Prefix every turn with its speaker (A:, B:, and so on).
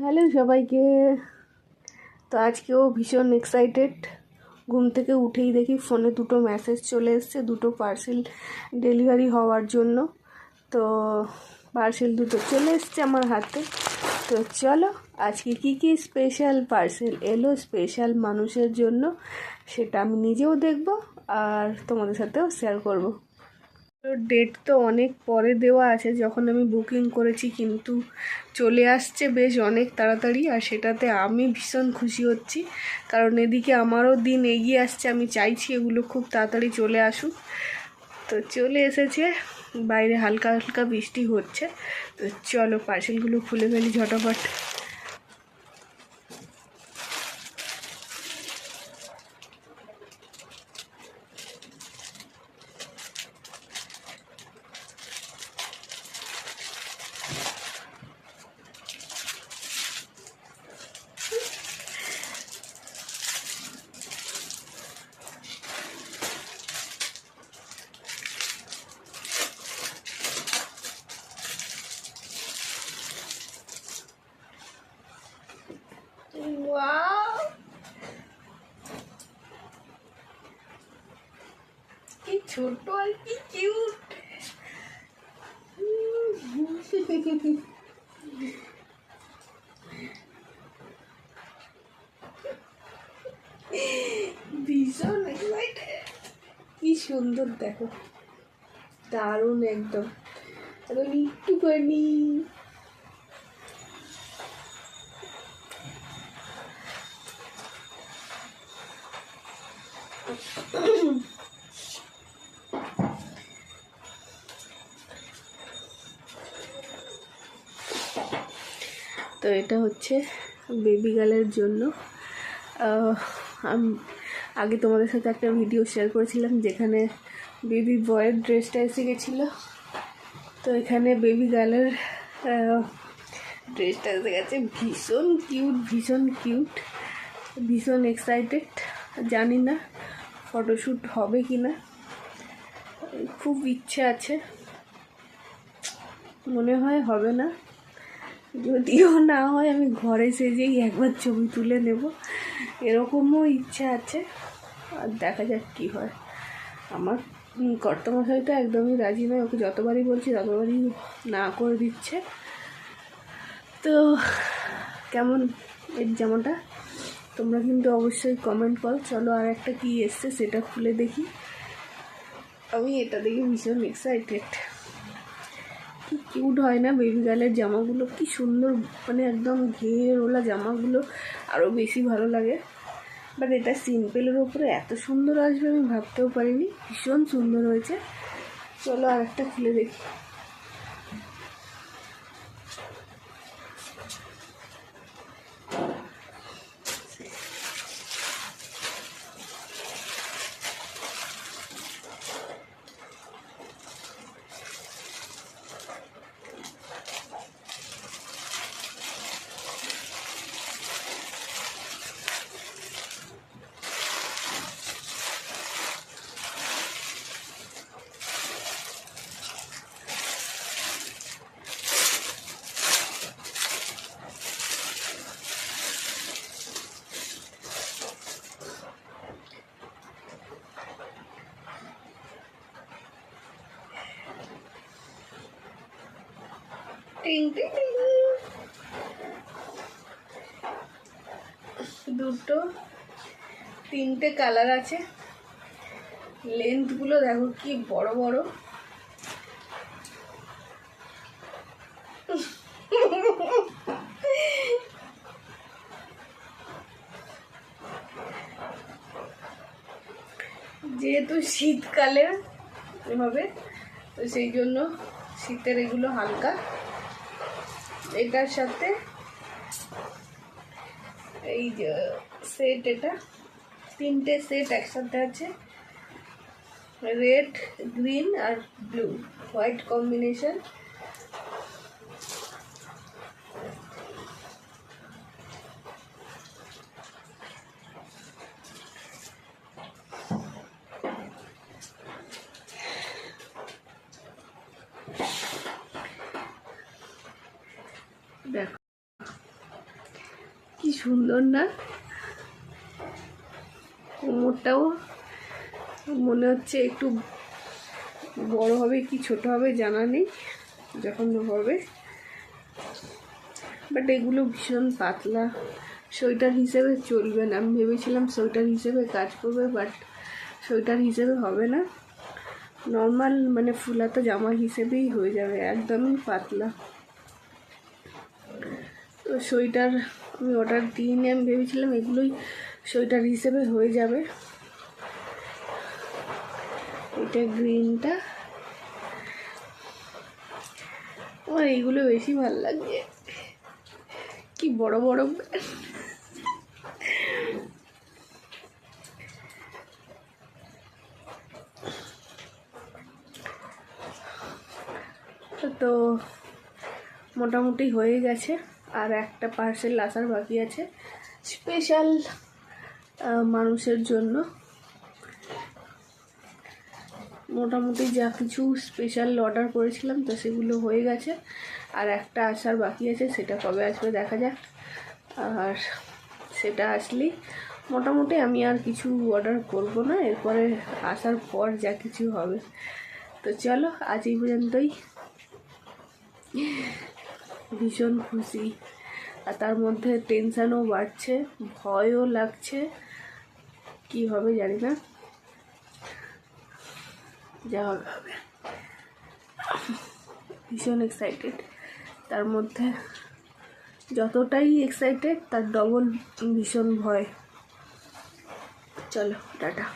A: Hello সবাইকে। তো আজকেও ভীষণ এক্সাইটেড ঘুম থেকে উঠেই দেখি ফোনে দুটো মেসেজ চলে এসছে, দুটো পার্সেল ডেলিভারি হওয়ার জন্য। তো পার্সেল দুটো চলে এসছে আমার হাতে। তো চলো, আজকে কি কি স্পেশাল পার্সেল এলো স্পেশাল মানুষের জন্য, সেটা আমি নিজেও দেখব আর তোমাদের সাথেও শেয়ার করব। ডেট তো অনেক পরে দেওয়া আছে, যখন আমি বুকিং করেছি কিন্তু চলে আসছে বেশ অনেক তাড়াতাড়ি আর সেটাতে আমি ভীষণ খুশি হচ্ছি। কারণ এদিকে আমারও দিন এগিয়ে আসছে, আমি চাইছি এগুলো খুব তাড়াতাড়ি চলে আসুক। তো চলে এসেছে, বাইরে হালকা হালকা বৃষ্টি হচ্ছে। তো চলো পার্সেলগুলো খুলে ফেলি ঝটাফট ওয়াও কি ছোট আর কি কিউট ভীষণ। কি সুন্দর দেখো। দারুণ একদম। এখন একটুখানি তো এটা হচ্ছে বেবি গার্লের জন্য। আমি, আগে তোমাদের সাথে একটা ভিডিও শেয়ার করেছিলাম যেখানে বেবি বয়ের ড্রেসটা এসে গেছিল। তো এখানে বেবি গার্লের ড্রেসটা এসে গেছে। ভীষণ কিউট ভীষণ কিউট ভীষণ এক্সাইটেড জানি না ফটোশ্যুট হবে কি না খুব ইচ্ছে আছে। মনে হয় হবে না। যদিও না হয় আমি ঘরে সেজেই একবার ছবি তুলে নেব। এরকমও ইচ্ছা আছে। আর দেখা যাক কী হয়। আমার কর্তামশাই তো একদমই রাজি নয়। ওকে যতবারই বলছি ততবারই না করে দিচ্ছে। তো কেমন? এর জামাটা তোমরা কিন্তু অবশ্যই কমেন্ট করো। চলো আর একটা কী এসছে সেটা খুলে দেখি। আমি এটা দেখে ভীষণ এক্সাইটেড কি কিউট হয় না? বেবি গার্লের জামাগুলো কি সুন্দর মানে একদম ঘের ওলা জামাগুলো আরও বেশি ভালো লাগে। বাট এটা সিম্পলের ওপরে এত সুন্দর আসবে আমি ভাবতেও পারিনি। ভীষণ সুন্দর হয়েছে। চলো আর একটা খুলে দেখি। টিং টিং। দুটো, তিনটে কালার আছে। লেন্থগুলো দেখো কি বড় বড়। যেহেতু শীতকালে এভাবে, তো সেই জন্য শীতের এগুলো হালকা। এটার সাথে এই যে সেট এটা, তিনটে সেট একসাথে আছে। রেড গ্রিন আর ব্লু হোয়াইট কম্বিনেশন দেখো। কি সুন্দর না? কোমরটাও মনে হচ্ছে একটু বড় হবে কি ছোট হবে জানা নেই, যখন হবে। বাট এগুলো ভীষণ পাতলা। সোয়েটার হিসেবে চলবে না। আমি ভেবেছিলাম সোয়েটার হিসেবে কাজ করবে বাট সোয়েটার হিসেবে হবে না। নর্মাল মানে ফুলাতো জামা হিসেবেই হয়ে যাবে, একদমই পাতলা। তো সোয়েটার আমি অর্ডার দিইনি আমি ভেবেছিলাম এগুলোই সোয়েটার হিসেবে হয়ে যাবে। এটা গ্রিনটা আমার এইগুলো বেশি ভালো লাগে। কি বড় বড় তো মোটামুটি হয়ে গেছে। আর একটা পার্সেল আসার বাকি আছে। স্পেশাল মানুষের জন্য। মোটামুটি যা কিছু স্পেশাল অর্ডার করেছিলাম, তো সেগুলো হয়ে গেছে। আর একটা আসার বাকি আছে, সেটা কবে আসবে দেখা যাক। আর সেটা আসলেই মোটামুটি আমি আর কিছু অর্ডার করব না, এরপরে আসার পর যা কিছু হবে। তো চলো, আজ এই পর্যন্তই। ভীষণ খুশি। আর তার মধ্যে টেনশানও বাড়ছে, ভয়ও লাগছে। কি হবে জানি না। যা হবে হবে। ভীষণ এক্সাইটেড তার মধ্যে যতটাই এক্সাইটেড তার ডবল ভীষণ ভয়। চলো, টাটা।